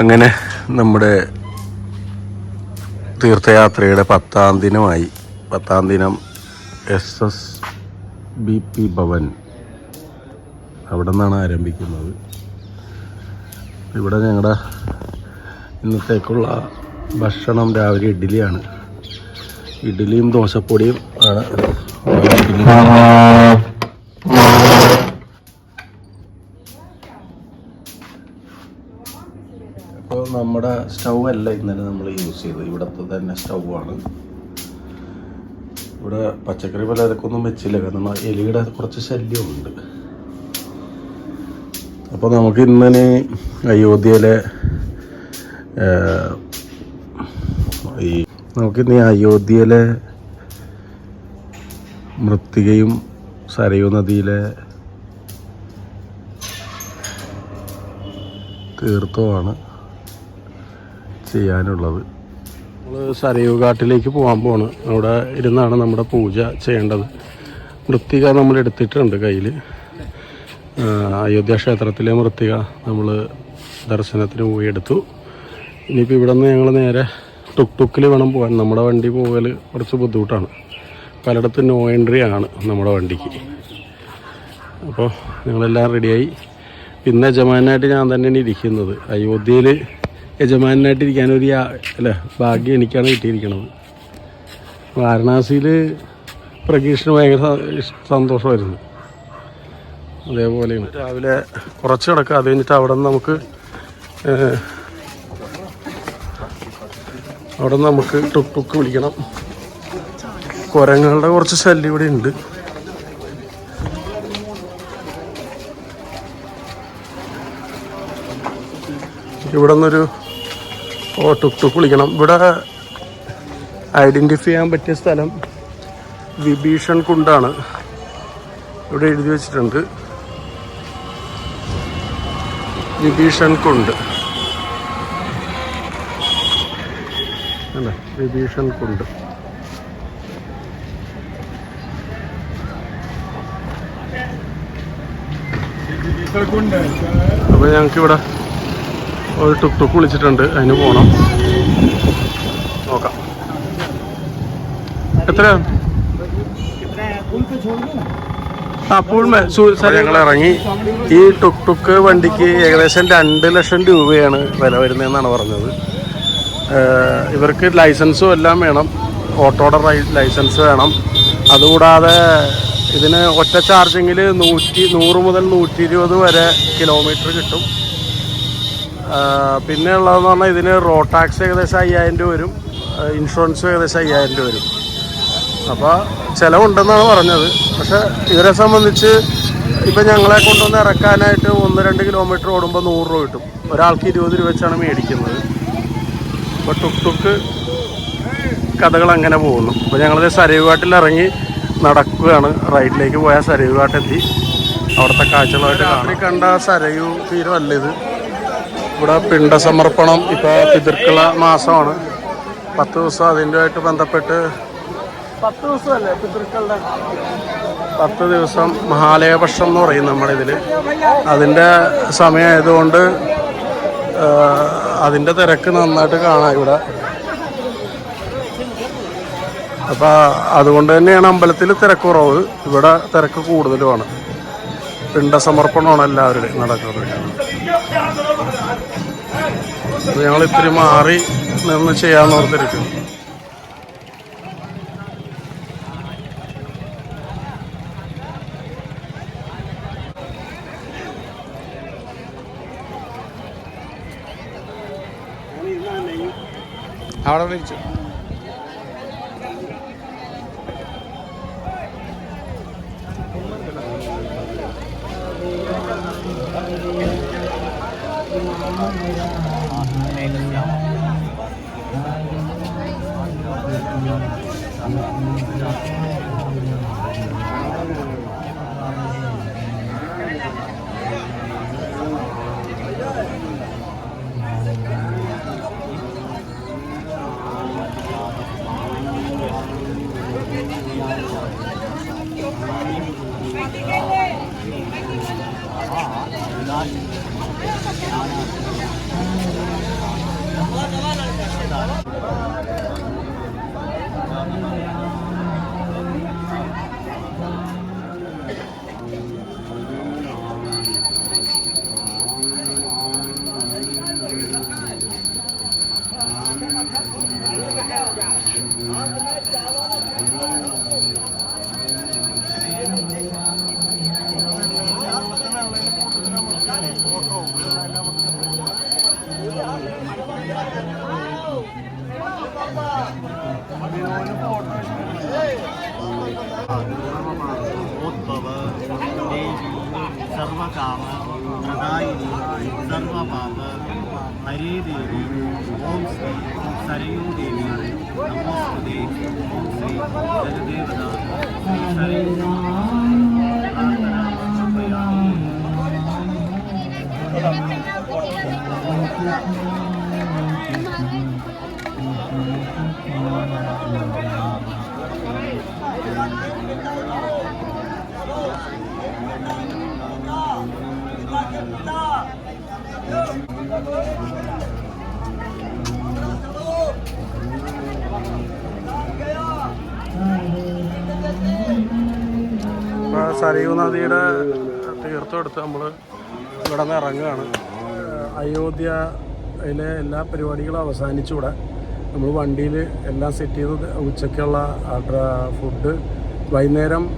അങ്ങനെ നമ്മുടെ തീർത്ഥയാത്രയുടെ പത്താം ദിനമായി. പത്താം ദിനം S S B P Bhavan അവിടെ നിന്നാണ് ആരംഭിക്കുന്നത്. ഇവിടെ ഞങ്ങളുടെ ഇന്നത്തേക്കുള്ള ഭക്ഷണം രാവിലെ ഇഡ്ഡലിയാണ്. ഇഡ്ഡലിയും ദോശപ്പൊടിയും ആണ്. ഇഡ്ഡലി അപ്പോൾ നമ്മുടെ സ്റ്റൗ അല്ല ഇന്നലെ നമ്മൾ യൂസ് ചെയ്തത്. ഇവിടുത്തെ തന്നെ സ്റ്റൗ ആണ് ഇവിടെ പച്ചക്കറി പലചരക്കൊന്നും വെച്ചില്ല. കാരണം എലിയുടെ കുറച്ച് ശല്യമുണ്ട് അപ്പോൾ നമുക്ക് ഇന്നലെ അയോധ്യയിലെ ഈ നമുക്കിന്ന് അയോധ്യയിലെ മൃത്തികയും സരയൂ നദിയിലെ തീർത്ഥമാണ് ചെയ്യാനുള്ളത്. നമ്മൾ സരയൂ ഘാട്ടിലേക്ക് പോകാൻ പോവാണ്. അവിടെ ഇരുന്നാണ് നമ്മുടെ പൂജ ചെയ്യേണ്ടത്. മൃത്തിക നമ്മൾ എടുത്തിട്ടുണ്ട് കയ്യിൽ അയോധ്യ ക്ഷേത്രത്തിലെ മൃത്തിക നമ്മൾ ദർശനത്തിന് പോയി എടുത്തു. ഇനിയിപ്പോൾ ഇവിടെ നിന്ന് ഞങ്ങൾ നേരെ ടുക് ടുക്കിൽ വേണം പോകാൻ നമ്മുടെ വണ്ടി പോകൽ കുറച്ച് ബുദ്ധിമുട്ടാണ്. പലയിടത്തും നോ എൻട്രി ആണ് നമ്മുടെ വണ്ടിക്ക്. അപ്പോൾ ഞങ്ങളെല്ലാം റെഡിയായി പിന്നെ യജമാനായിട്ട് ഞാൻ തന്നെയാണ് ഇരിക്കുന്നത്. അയോധ്യയിൽ യജമാനായിട്ട് ഇരിക്കാനൊരു യാ- അല്ല ഭാഗ്യം എനിക്കാണ് കിട്ടിയിരിക്കുന്നത് വാരണാസിയിൽ പ്രകീഷിന് ഭയങ്കര സന്തോഷമായിരുന്നു. അതേപോലെയാണ്. രാവിലെ കുറച്ച് കിടക്കുക അത് കഴിഞ്ഞിട്ട് അവിടെ നിന്ന് നമുക്ക് അവിടെ നിന്ന് നമുക്ക് ടുക്ക് ടുക്ക് വിളിക്കണം. കുരങ്ങളുടെ കുറച്ച് ശല്യം ഇവിടെ ഉണ്ട്. ഇവിടെ നിന്നൊരു ഓ ടുക്ക് ടുക്ക് വിളിക്കണം. ഇവിടെ ഐഡന്റിഫൈ ചെയ്യാൻ പറ്റിയ സ്ഥലം വിഭീഷൺ കുണ്ടാണ്. ഇവിടെ എഴുതി വെച്ചിട്ടുണ്ട്. വിഭീഷൺ കുണ്ട്. അല്ലേ? വിഭീഷൺ കുണ്ട്. അപ്പോൾ ഞങ്ങൾക്ക് ഇവിടെ ഒരു ടുക് ടുക്ക് വിളിച്ചിട്ടുണ്ട്. അതിന് പോകണം നോക്കാം. എത്രയാ? അപ്പോൾ ഞങ്ങൾ ഇറങ്ങി. ഈ ടുക് ടുക്ക് വണ്ടിക്ക് ഏകദേശം രണ്ട് ലക്ഷം രൂപയാണ് വില വരുന്നതെന്നാണ് പറഞ്ഞത്. ഇവർക്ക് ലൈസൻസും എല്ലാം വേണം. ഓട്ടോയുടെ ലൈസൻസ് വേണം. അതുകൂടാതെ ഇതിന് ഒറ്റ ചാർജിങ്ങിൽ നൂറ്റി നൂറ് മുതൽ നൂറ്റി ഇരുപത് വരെ കിലോമീറ്റർ കിട്ടും. പിന്നെ ഉള്ളതെന്ന് പറഞ്ഞാൽ ഇതിന് റോഡ് ടാക്സ് ഏകദേശം അയ്യായിരം രൂപ വരും. ഇൻഷുറൻസ് ഏകദേശം അയ്യായിരം രൂപ വരും. അപ്പോൾ ചിലവുണ്ടെന്നാണ് പറഞ്ഞത്. പക്ഷേ ഇവരെ സംബന്ധിച്ച് ഇപ്പം ഞങ്ങളെ കൊണ്ടുവന്ന് ഇറക്കാനായിട്ട് ഒന്ന് രണ്ട് കിലോമീറ്റർ ഓടുമ്പോൾ നൂറ് രൂപ കിട്ടും. ഒരാൾക്ക് ഇരുപത് രൂപ വെച്ചാണ് മേടിക്കുന്നത്. അപ്പോൾ ടുക്ക് ടുക്ക് കഥകൾ അങ്ങനെ പോകുന്നു. അപ്പോൾ ഞങ്ങളിത് സരയുഘാട്ടിൽ ഇറങ്ങി നടക്കുകയാണ്. റൈറ്റിലേക്ക് പോയാൽ സരയുഘാട്ടെത്തി അവിടുത്തെ കാഴ്ചകളായിട്ട് രാത്രി കണ്ട സരയു തീരമല്ല ഇത്. ഇവിടെ പിണ്ടസമർപ്പണം ഇപ്പോൾ പിതൃക്കള മാസമാണ്. പത്ത് ദിവസം അതിന്റെയായിട്ട് ബന്ധപ്പെട്ട് പത്ത് ദിവസമല്ലേ പിതൃക്കളുടെ? പത്ത് ദിവസം മഹാലയപക്ഷം എന്ന് പറയും നമ്മളിതിൽ അതിന്റെ സമയമായതുകൊണ്ട് അതിന്റെ തിരക്ക് നന്നായിട്ട് കാണാം ഇവിടെ. അപ്പോൾ അതുകൊണ്ട് തന്നെയാണ് അമ്പലത്തിൽ തിരക്ക് കുറവ്. ഇവിടെ തിരക്ക് കൂടുതലുമാണ്. പിണ്ടസമർപ്പണമാണ് എല്ലാവരുടെയും നടക്കുന്നത്. അപ്പൊ ഞങ്ങൾ ഇത്തിരി മാറി നിന്ന് ചെയ്യാന്ന് ഓർത്തിരിക്കും അവിടെ വിളിച്ചു Thank you. này là nhỏ सर्वकाम प्रदायिनी सर्वपाप हरे देवी ओम श्री सरयू देवी नमोस्तुते ओम श्री जगदेवदा सरयू സരയൂ നദിയുടെ തീർത്ഥം എടുത്ത് നമ്മൾ ഇവിടെ നിന്ന് ഇറങ്ങുകയാണ് അയോധ്യയിലെ എല്ലാ പരിപാടികളും അവസാനിച്ചുകൂടെ നമ്മൾ വണ്ടിയിൽ എല്ലാം സെറ്റ് ചെയ്ത് ഉച്ചയ്ക്കുള്ള ഫുഡ് വൈകുന്നേരം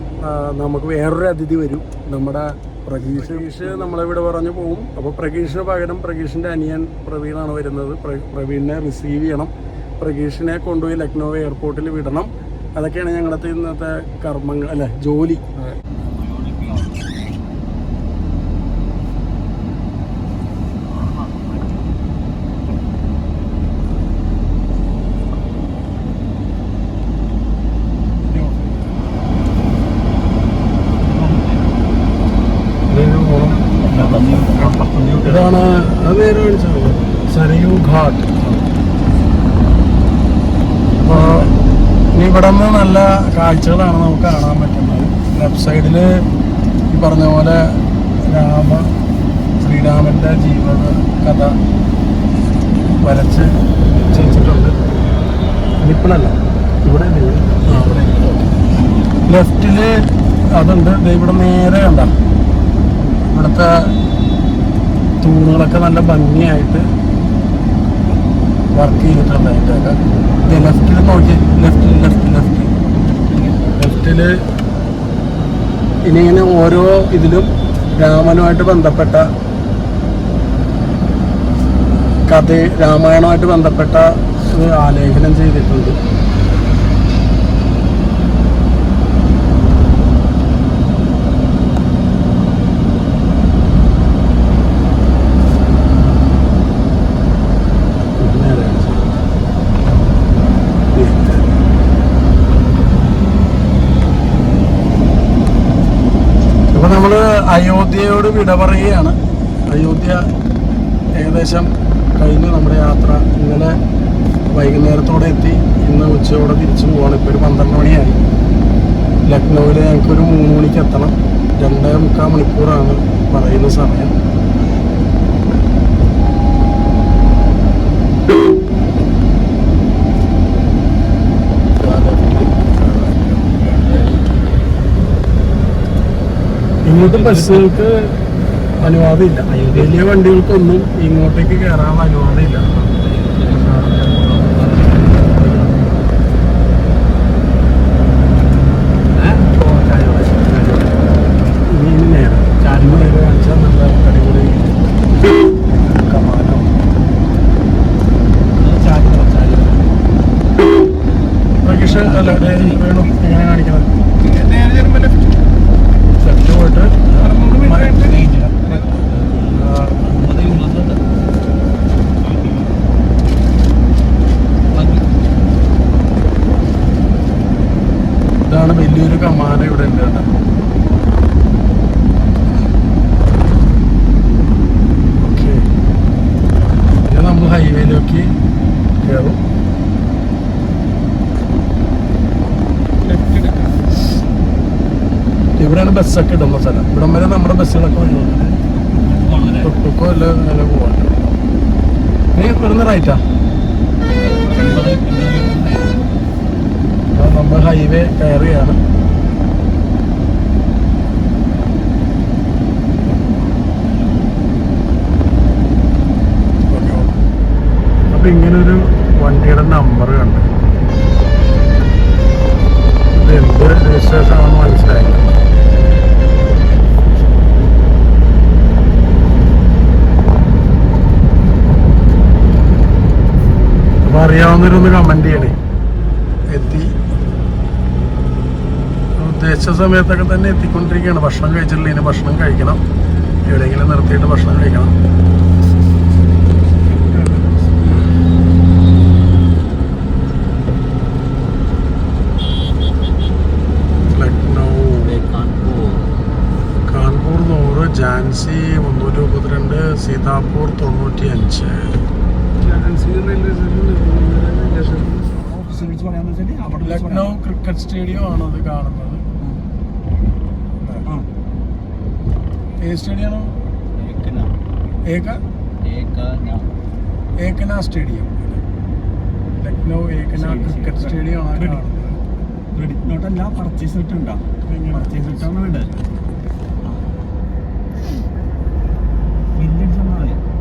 നമുക്ക് വേറൊരു അതിഥി വരും. നമ്മുടെ പ്രഗീഷ് പ്രഗീഷ് നമ്മളിവിടെ പറഞ്ഞു പോകും അപ്പോൾ പ്രഗീഷിന് പകരം പ്രഗീഷിന്റെ അനിയൻ പ്രവീണാണ് വരുന്നത്. പ്ര- പ്രവീണിനെ റിസീവ് ചെയ്യണം. പ്രഗീഷിനെ കൊണ്ടുപോയി ലക്നൗ എയർപോർട്ടിൽ വിടണം. അതൊക്കെയാണ് ഞങ്ങളുടെ ഇന്നത്തെ കർമ്മങ്ങൾ അല്ല ജോലി. അത് സരയൂ ഘാട്ട് അപ്പോൾ ഇനി ഇവിടെ നിന്ന് നല്ല കാഴ്ചകളാണ് നമുക്ക് കാണാൻ പറ്റുന്നത്. ലെഫ്റ്റ് സൈഡിൽ ഈ പറഞ്ഞ പോലെ രാമ ശ്രീരാമന്റെ ജീവിത കഥ വരച്ച് ചെയ്തിട്ടുണ്ട് ഇപ്പോഴല്ല ഇവിടെ അവിടെ ലെഫ്റ്റിൽ അതുണ്ട്. ഇവിടെ നേരെ ഉണ്ടാകും ഇവിടുത്തെ തൂണുകളൊക്കെ നല്ല ഭംഗിയായിട്ട് വർക്ക് ചെയ്തിട്ടുണ്ട് അതിന്റെയൊക്കെ ലെഫ്റ്റിൽ നോക്കി. ലെഫ്റ്റിൽ ലെഫ്റ്റ് ലെഫ്റ്റ് ലെഫ്റ്റിൽ ഇനി ഇങ്ങനെ ഓരോ ഇതിലും രാമനുമായിട്ട് ബന്ധപ്പെട്ട കഥ രാമായണമായിട്ട് ബന്ധപ്പെട്ട ആലേഖനം ചെയ്തിട്ടുണ്ട് നേരെ അപ്പൊ നമ്മൾ അയോധ്യയോട് വിട പറയുകയാണ് അയോധ്യ ഏകദേശം കഴിഞ്ഞു നമ്മുടെ യാത്ര. ഇങ്ങനെ വൈകുന്നേരത്തോടെ എത്തി. ഇന്ന് ഉച്ചയോടെ തിരിച്ചു പോവാണ്. ഇപ്പോൾ ഒരു പന്ത്രണ്ട് മണിയായി. ലക്നൗവിൽ ഞങ്ങൾക്കൊരു മൂന്ന് മണിക്ക് എത്തണം. രണ്ടേ മുക്കാൽ മണിക്കൂറാണ് പറയുന്ന സമയം. ഇങ്ങോട്ട് ബസ്സുകൾക്ക് അനുവാദമില്ല. വലിയ വണ്ടികൾക്കൊന്നും ഇങ്ങോട്ടേക്ക് കയറാൻ അനുവാദമില്ല. വേണം? എങ്ങനെ നേരെ ചാരിമ നേരെ കാണിച്ചാൽ നല്ല അടിപൊളി കമാനം പ്രകീഷ് അല്ല ദേ വേണു എങ്ങനെ കാണിക്കണം ലെഫ്റ്റ് പോയിട്ട് ആ, ഇതാണ് വലിയൊരു കമാന ഇവിടെ ഉണ്ട് കേട്ടോ ഓക്കെ ഇത് നമ്മൾ ഹൈവേയിലേക്ക് കയറും ഇവിടെയാണ് ബസ്സൊക്കെ ഇടുന്ന സ്ഥലം. ഇവിടം വരെ നമ്മുടെ ബസ്സുകളൊക്കെ വന്നു. തൊട്ടുക്കോ അല്ല അങ്ങനെ പോവാൻ നീ വരുന്ന റൈറ്റാ നമ്മൾ ഹൈവേ കയറിയാണ്. അപ്പൊ ഇങ്ങനൊരു വണ്ടിയുടെ നമ്പർ കണ്ടു. എന്ത് രജിസ്ട്രേഷൻ ആണെന്ന് മനസ്സിലായില്ല. അറിയാവുന്നവരൊന്ന് കമന്റ് ചെയ്യണേ. എത്തി. ഉദ്ദേശിച്ച സമയത്തൊക്കെ തന്നെ എത്തിക്കൊണ്ടിരിക്കുകയാണ്. ഭക്ഷണം കഴിച്ചിട്ടില്ല. ഇനി ഭക്ഷണം കഴിക്കണം. എവിടെയെങ്കിലും നിർത്തിയിട്ട് ഭക്ഷണം കഴിക്കണം. കാൺപൂർ ജാൻസി മുന്നൂറ്റി മുപ്പത്തിരണ്ട് സീതാപൂർ തൊണ്ണൂറ്റി അഞ്ച് Jhansi railway station Lucknow cricket stadium ആണ് അത് കാണുന്നത് ആ. ഏ സ്റ്റേഡിയം ആണോ ഏകന. ഏക Ekana. Ekana stadium Lucknow Ekana. Cricket stadium ആണ് കാണുന്നത് ക്രെഡിറ്റ് നോട്ട് അല്ല പർച്ചേസ് റിട്ടേൺ ഉണ്ടോ പർച്ചേസ് റിട്ടേൺ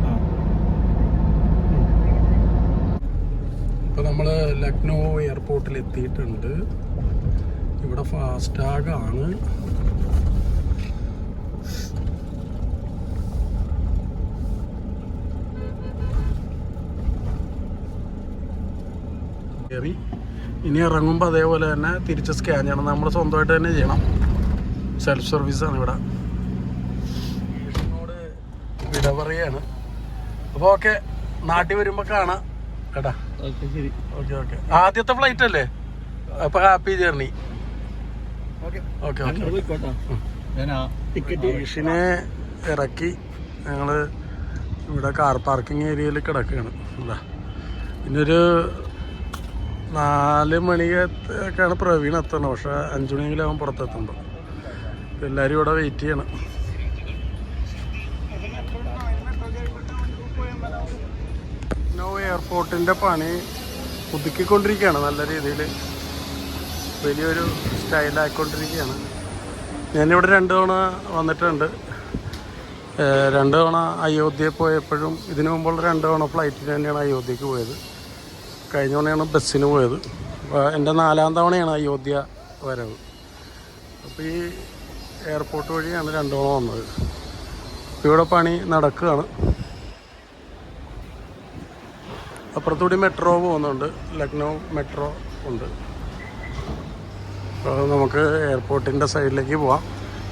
ആ ഇപ്പൊ നമ്മൾ ലക്നൗ എയർപോർട്ടിൽ എത്തിയിട്ടുണ്ട് ഇവിടെ ഫാസ്റ്റാഗ് ആണ്. കയറി ഇനി ഇറങ്ങുമ്പോൾ അതേപോലെ തന്നെ തിരിച്ച് സ്കാൻ ചെയ്യണം. നമ്മൾ സ്വന്തമായിട്ട് തന്നെ ചെയ്യണം. സെൽഫ് സർവീസാണ് ഇവിടെ. വിട പറയാണ്. അപ്പോൾ ഓക്കെ നാട്ടിൽ വരുമ്പോൾ കാണാം. കേട്ടാ? ഓക്കെ ശരി. Okay okay. ആദ്യത്തെ ഫ്ലൈറ്റ് അല്ലേ? അപ്പൊ ഹാപ്പി ജേർണി ഓക്കെ. ഓക്കെ ഞങ്ങൾ ഞാൻ ടിക്കറ്റ് ഈഷിനെ ഇറക്കി ഞങ്ങൾ ഇവിടെ കാർ പാർക്കിംഗ് ഏരിയയിൽ കിടക്കുകയാണ് എന്താ പിന്നൊരു നാല് മണിയൊക്കെയാണ് പ്രവീൺ എത്തണം പക്ഷെ അഞ്ചു മണിയെങ്കിലും അവൻ പുറത്തെത്തുമ്പോൾ എല്ലാവരും ഇവിടെ വെയിറ്റ് ചെയ്യണം. നോ എയർപോർട്ടിന്റെ പണി പുതുക്കിക്കൊണ്ടിരിക്കുകയാണ് നല്ല രീതിയിൽ. വലിയൊരു സ്റ്റൈലായിക്കൊണ്ടിരിക്കുകയാണ്. ഞാനിവിടെ രണ്ട് തവണ വന്നിട്ടുണ്ട്. രണ്ട് തവണ അയോധ്യയിൽ പോയപ്പോഴും ഇതിനു മുമ്പുള്ള രണ്ട് തവണ ഫ്ലൈറ്റിന് തന്നെയാണ് അയോധ്യക്ക് പോയത്. കഴിഞ്ഞ തവണയാണ് ബസ്സിന് പോയത്. അപ്പോൾ എന്റെ നാലാം തവണയാണ് അയോധ്യ വരവ്. അപ്പോൾ ഈ എയർപോർട്ട് വഴിയാണ് രണ്ട് തവണ വന്നത്. ഇവിടെ പണി നടക്കുകയാണ്. അപ്പുറത്തുകൂടി മെട്രോ പോകുന്നുണ്ട്. ലക്നൗ മെട്രോ ഉണ്ട്. അപ്പോൾ നമുക്ക് എയർപോർട്ടിന്റെ സൈഡിലേക്ക് പോവാം.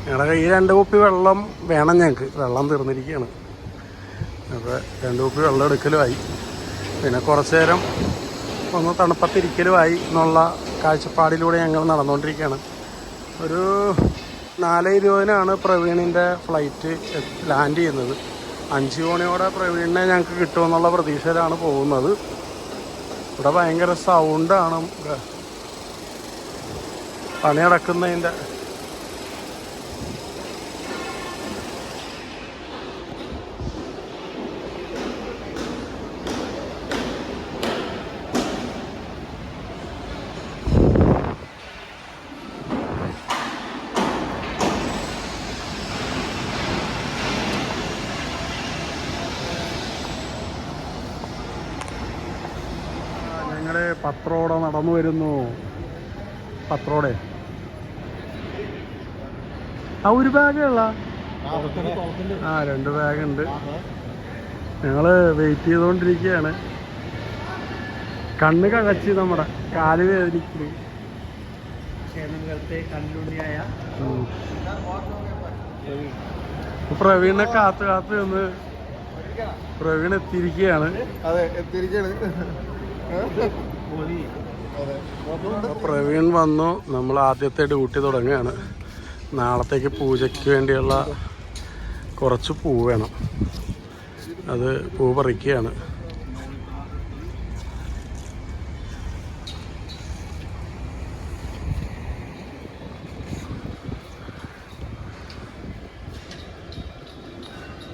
ഞങ്ങളുടെ കയ്യിൽ രണ്ട് കുപ്പി വെള്ളം വേണം ഞങ്ങൾക്ക് വെള്ളം തീർന്നിരിക്കുകയാണ് അപ്പോൾ രണ്ട് കുപ്പി വെള്ളം എടുക്കലുമായി. പിന്നെ കുറച്ച് നേരം ഒന്ന് തണുപ്പത്തിരിക്കലുമായി എന്നുള്ള കാഴ്ചപ്പാടിലൂടെ ഞങ്ങൾ നടന്നുകൊണ്ടിരിക്കുകയാണ് ഒരു നാല് ഇരുപതിനാണ് പ്രവീണിന്റെ ഫ്ലൈറ്റ് ലാൻഡ് ചെയ്യുന്നത്. അഞ്ച് മണിയോടെ പ്രവീണിനെ ഞങ്ങൾക്ക് കിട്ടുമെന്നുള്ള പ്രതീക്ഷയിലാണ് പോകുന്നത്. ഇവിടെ ഭയങ്കര സൗണ്ടാണ് പണി ഞങ്ങൾ പത്രോടെ നടന്നു വരുന്നു. പത്രോടെ. ആ ഒരു ബാഗേ ഉള്ള ആ രണ്ട് ബാഗ് ഉണ്ട് ഞങ്ങൾ വെയിറ്റ് ചെയ്തുകൊണ്ടിരിക്കുകയാണ് കണ്ണ് കഴച്ച് നമ്മുടെ കാൽ വേദനിക്കുന്നു. പ്രവീണിനെ കാത്ത് കാത്ത് നിന്ന് പ്രവീൺ എത്തിയിരിക്കുകയാണ് അതെ അപ്പൊ പ്രവീൺ വന്നു. നമ്മൾ ആദ്യത്തെ ഡ്യൂട്ടി തുടങ്ങുകയാണ്. നാളത്തേക്ക് പൂജയ്ക്ക് വേണ്ടിയുള്ള കുറച്ച് പൂ വേണം. അത് പൂ പറിക്കുകയാണ്.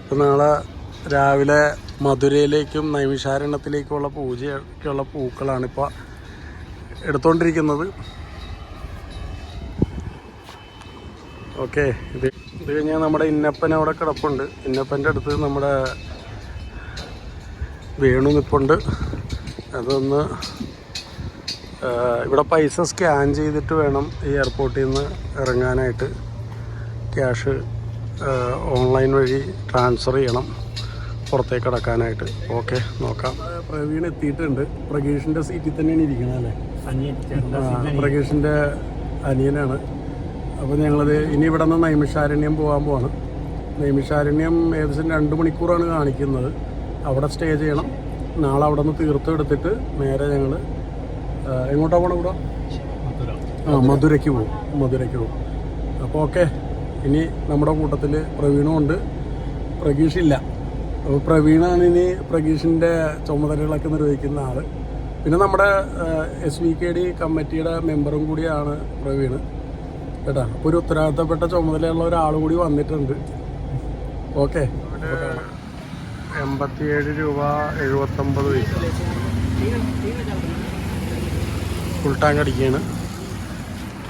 ഇപ്പം നാളെ രാവിലെ മധുരയിലേക്കും നൈമിഷാരണ്യത്തിലേക്കുമുള്ള പൂജയ്ക്കുള്ള പൂക്കളാണ് ഇപ്പോൾ എടുത്തുകൊണ്ടിരിക്കുന്നത് ഓക്കെ ഇത് ഇത് കഴിഞ്ഞാൽ നമ്മുടെ ഇന്നപ്പൻ അവിടെ കിടപ്പുണ്ട്. ഇന്നപ്പന്റെ അടുത്ത് നമ്മുടെ വേണു നിപ്പുണ്ട്. അതൊന്ന് ഇവിടെ പൈസ സ്കാൻ ചെയ്തിട്ട് വേണം ഈ എയർപോർട്ടിൽ നിന്ന് ഇറങ്ങാനായിട്ട്. ക്യാഷ് ഓൺലൈൻ വഴി ട്രാൻസ്ഫർ ചെയ്യണം. പുറത്തേക്ക് കടക്കാനായിട്ട്. ഓക്കെ നോക്കാം. പ്രവീൺ എത്തിയിട്ടുണ്ട്. പ്രകീഷിന്റെ സീറ്റിൽ തന്നെയാണ് ഇരിക്കുന്നത് അല്ലേ? പ്രകീഷിന്റെ അനിയനാണ്. അപ്പോൾ ഞങ്ങളത് ഇനി ഇവിടെ നിന്ന് നൈമിഷാരണ്യം പോകാൻ പോവാണ്. നൈമിഷാരണ്യം ഏകദേശം രണ്ട് മണിക്കൂറാണ് കാണിക്കുന്നത്. അവിടെ സ്റ്റേ ചെയ്യണം. നാളെ അവിടെ നിന്ന് തീർത്ത് എടുത്തിട്ട് നേരെ ഞങ്ങൾ എങ്ങോട്ടാണ് പോകണം ഇവിടെ? ആ മധുരയ്ക്ക് പോകും മധുരയ്ക്ക് പോകും അപ്പോൾ ഓക്കെ ഇനി നമ്മുടെ കൂട്ടത്തിൽ പ്രവീണും ഉണ്ട്. പ്രഗീഷില്ല അപ്പോൾ പ്രവീണാണ് ഇനി പ്രഗീഷിന്റെ ചുമതലകളൊക്കെ നിർവഹിക്കുന്ന ആൾ പിന്നെ നമ്മുടെ എസ് വി കെ ഡി കമ്മിറ്റിയുടെ മെമ്പറും കൂടിയാണ് പ്രവീണ് കേട്ടാ? അപ്പോൾ ഒരു ഉത്തരവാദിത്തപ്പെട്ട ചുമതലയുള്ള ഒരാൾ കൂടി വന്നിട്ടുണ്ട്. ഓക്കെ. എൺപത്തിയേഴ് രൂപ എഴുപത്തൊമ്പത് ഫുൾ ടാങ്ക് അടിക്കുകയാണ്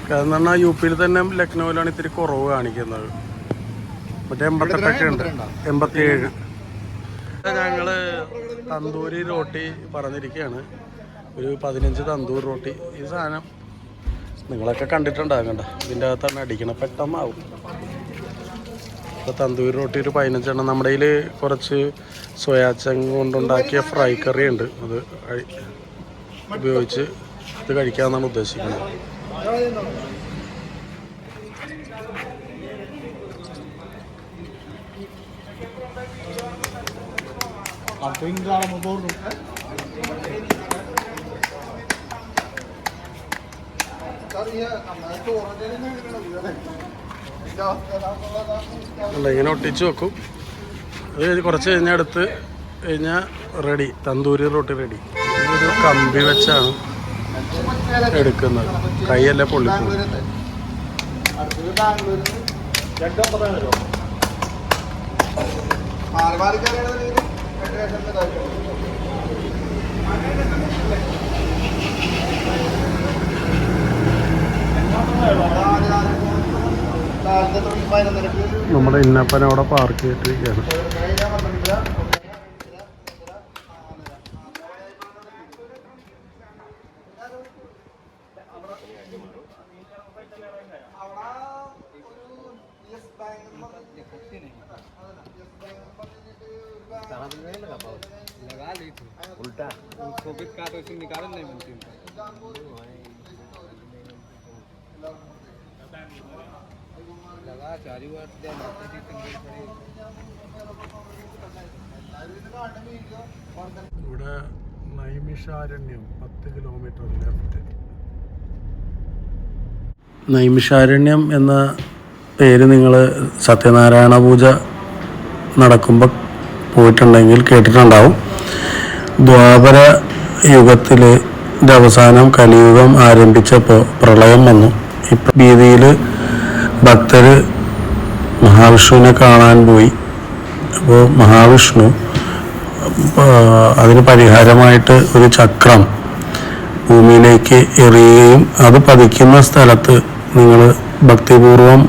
കാരണം പറഞ്ഞാൽ യു പിയിൽ തന്നെ ലക്നൗവിലാണ് ഇത്തിരി കുറവ് കാണിക്കുന്നത്. മറ്റേ എൺപത്തെട്ടൊക്കെ ഉണ്ട്. എൺപത്തിയേഴ്. ഞങ്ങൾ തന്തൂരി റോട്ടി പറഞ്ഞിരിക്കുകയാണ് ഒരു പതിനഞ്ച് തന്തൂർ റോട്ടി. ഈ സാധനം നിങ്ങളൊക്കെ കണ്ടിട്ടുണ്ടാകണ്ട കണ്ട? ഇതിന്റെ അകത്താണ് അടിക്കണം പെട്ടെന്നാവും. ഇപ്പോൾ തന്തൂരി റോട്ടി ഒരു പതിനഞ്ചെണ്ണം. നമ്മുടെ കയ്യിൽ കുറച്ച് സോയാച്ചങ് കൊണ്ടുണ്ടാക്കിയ ഫ്രൈ കറി ഉണ്ട് അത് ഉപയോഗിച്ച് ഇത് കഴിക്കാമെന്നാണ് ഉദ്ദേശിക്കുന്നത്. അല്ല ഇങ്ങനെ ഒട്ടിച്ച് വെക്കും. അത് കഴിഞ്ഞ് കുറച്ച് കഴിഞ്ഞ അടുത്ത് കഴിഞ്ഞാൽ റെഡി തന്തൂരി റൊട്ടി റെഡി ഒരു കമ്പി വെച്ചാണ് എടുക്കുന്നത്. കൈയല്ല പൊള്ളി രണ്ടോ മാറി പൊള്ളിപ്പോ നമ്മുടെ ഇന്നപ്പനവിടെ പാർക്ക് ചെയ്തിട്ടിരിക്കുകയാണ്. उसको भी काट उसको निकाल नहीं बनती लगा चारी बार दे मारते थी तंगे खड़ी ഇവിടെ നൈമിഷാരണ്യം പത്ത് കിലോമീറ്റർ ലെഫ്റ്റ് നൈമിഷാരണ്യം എന്ന പേര് നിങ്ങൾ സത്യനാരായണ പൂജ നടക്കുമ്പോൾ പോയിട്ടുണ്ടെങ്കിൽ കേട്ടിട്ടുണ്ടാവും ദ്വാപര യുഗത്തിൽ അവസാനം കലിയുഗം ആരംഭിച്ചപ്പോൾ പ്രളയം വന്നു. ഇപ്പം ഭീതിയിൽ ഭക്തർ മഹാവിഷ്ണുവിനെ കാണാൻ പോയി. അപ്പോൾ മഹാവിഷ്ണു അതിന് പരിഹാരമായിട്ട് ഒരു ചക്രം ഭൂമിയിലേക്ക് എറിയുകയും അത് പതിക്കുന്ന സ്ഥലത്ത് നിങ്ങൾ ഭക്തിപൂർവം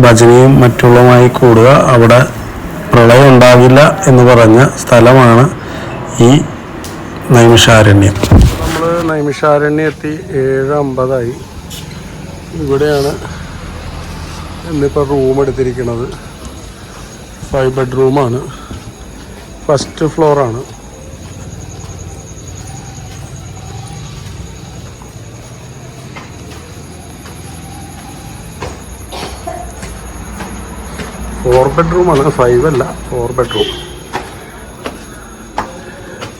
ഭജനയും മറ്റുള്ളതുമായി കൂടുക. അവിടെ പ്രളയം ഉണ്ടാകില്ല എന്ന് പറഞ്ഞ സ്ഥലമാണ് ഈ നൈമിഷാരണ്യം. നമ്മൾ നൈമിഷാരണ്യം എത്തി ഏഴ് അമ്പതായി. ഇവിടെയാണ് ഇന്നിപ്പോൾ റൂം എടുത്തിരിക്കുന്നത്. ഫൈവ് ബെഡ്റൂമാണ് ഫസ്റ്റ് ഫ്ലോറാണ് ഫോർ ബെഡ്റൂമാണ് ഫൈവ് അല്ല ഫോർ ബെഡ്റൂം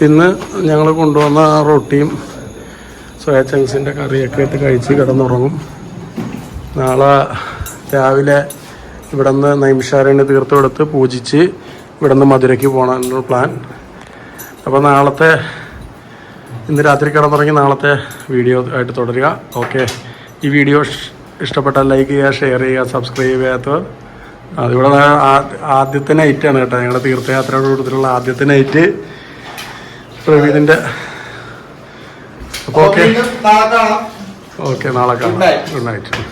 ഇന്ന് ഞങ്ങൾ കൊണ്ടുവന്ന ആ റൊട്ടിയും സോയ ചങ്സിന്റെ കറിയൊക്കെ എടുത്ത് കഴിച്ച് കിടന്നുറങ്ങും. നാളെ രാവിലെ ഇവിടെ നിന്ന് നൈമിഷാരണ്യ തീർത്ഥം എടുത്ത് പൂജിച്ച് ഇവിടെ നിന്ന് മധുരയ്ക്ക് പോകാനുള്ള പ്ലാൻ അപ്പോൾ നാളത്തെ ഇന്ന് രാത്രി കിടന്നുറങ്ങി നാളത്തെ വീഡിയോ ആയിട്ട് തുടരുക. ഓക്കെ ഈ വീഡിയോ ഇഷ്ടപ്പെട്ടാൽ ലൈക്ക് ചെയ്യുക ഷെയർ ചെയ്യുക സബ്സ്ക്രൈബ് ചെയ്യാത്തവർ. അതിവിടെ ആദ്യത്തെ നൈറ്റാണ് കേട്ടോ ഞങ്ങളുടെ തീർത്ഥയാത്രയോട് കൂടുതലുള്ള ആദ്യത്തെ നൈറ്റ് പ്രവീണിന്റെ അപ്പോൾ ഓക്കെ. ഓക്കെ നാളെ കാണാം. Good night